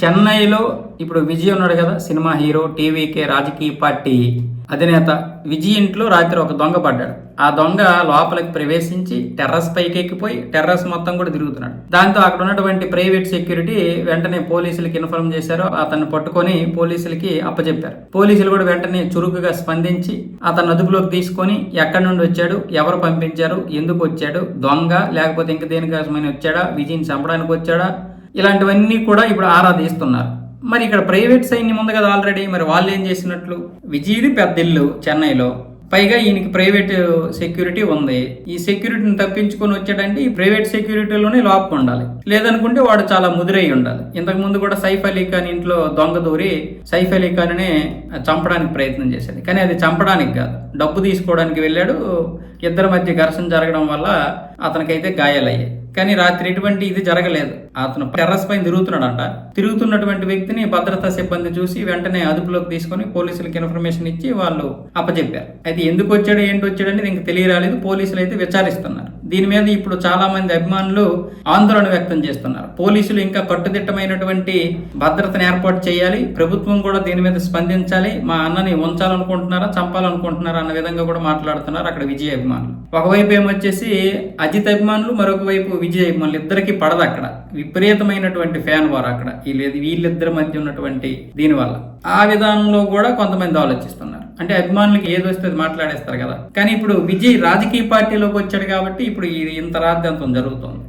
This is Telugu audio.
చెన్నైలో ఇప్పుడు విజయ్ ఉన్నాడు కదా సినిమా హీరో టీవీకే రాజకీయ పార్టీ అధినేత. విజయ్ ఇంట్లో రాత్రి ఒక దొంగ పడ్డాడు. ఆ దొంగ లోపలికి ప్రవేశించి టెర్రస్ పైకి ఎక్కిపోయి టెర్రస్ మొత్తం కూడా తిరుగుతున్నాడు. దాంతో అక్కడ ఉన్నటువంటి ప్రైవేట్ సెక్యూరిటీ వెంటనే పోలీసులకి ఇన్ఫార్మ్ చేశారు. అతన్ని పట్టుకొని పోలీసులకి అప్పచెప్పారు. పోలీసులు కూడా వెంటనే చురుకుగా స్పందించి అతను అదుపులోకి తీసుకొని ఎక్కడి నుండి వచ్చాడు ఎవరు పంపించారు ఎందుకు వచ్చాడు దొంగ లేకపోతే ఇంక దేనికోసమని వచ్చాడా విజయ్ని చంపడానికి వచ్చాడా ఇలాంటివన్నీ కూడా ఇప్పుడు ఆరాధిస్తున్నారు. మరి ఇక్కడ ప్రైవేట్ సైన్యం ఉంది కదా ఆల్రెడీ మరి వాళ్ళు ఏం చేసినట్లు? విజయ్ది పెద్ద ఇల్లు చెన్నైలో. పైగా ఈయనకి ప్రైవేట్ సెక్యూరిటీ ఉంది. ఈ సెక్యూరిటీని తప్పించుకొని వచ్చాడంటే ఈ ప్రైవేట్ సెక్యూరిటీలోనే లోపం ఉండాలి. లేదనుకుంటే వాడు చాలా ముదిరై ఉండాలి. ఇంతకు ముందు కూడా సైఫ్ అలీ ఖాన్ ఇంట్లో దొంగ దూరి సైఫ్ అలీ ఖాన్ని చంపడానికి ప్రయత్నం చేశాడు కానీ అది చంపడానికి కాదు. డబ్బు తీసుకోవడానికి వెళ్ళాడు. ఇద్దరి మధ్య ఘర్షణ జరగడం వల్ల అతనికైతే గాయాలయ్యాయి. కానీ రాత్రి ఎటువంటి ఇది జరగలేదు. అతను టెర్రస్ పైన తిరుగుతున్నాడంట. తిరుగుతున్నటువంటి వ్యక్తిని భద్రతా సిబ్బంది చూసి వెంటనే అదుపులోకి తీసుకొని పోలీసులకు ఇన్ఫర్మేషన్ ఇచ్చి వాళ్ళు అప్పచెప్పారు అయితే ఎందుకు వచ్చాడు ఏంటి వచ్చాడు అనేది ఇంక తెలియరాలేదు. పోలీసులు అయితే విచారిస్తున్నారు. దీని మీద ఇప్పుడు చాలా మంది అభిమానులు ఆందోళన వ్యక్తం చేస్తున్నారు. పోలీసులు ఇంకా కట్టుదిట్టమైనటువంటి భద్రతను ఏర్పాటు చేయాలి. ప్రభుత్వం కూడా దీని మీద స్పందించాలి. మా అన్నని ఉంచాలనుకుంటున్నారా చంపాలనుకుంటున్నారా అన్న విధంగా కూడా మాట్లాడుతున్నారు అక్కడ విజయ్ అభిమానులు. ఒకవైపు ఏమొచ్చేసి అజిత్ అభిమానులు మరొక వైపు విజయ్ అభిమానులు. ఇద్దరికి పడదు అక్కడ. విపరీతమైనటువంటి ఫ్యాన్ వారు అక్కడ. వీళ్ళిద్దరి మధ్య ఉన్నటువంటి దీనివల్ల. ఆ విధానంలో కూడా కొంతమంది ఆలోచిస్తున్నారు. అంటే అభిమానులకి ఏది వస్తే అది మాట్లాడేస్తారు కదా. కానీ ఇప్పుడు విజయ్ రాజకీయ పార్టీలోకి వచ్చాడు కాబట్టి ఇప్పుడు ఇది ఇంత రాద్యంతం జరుగుతుంది.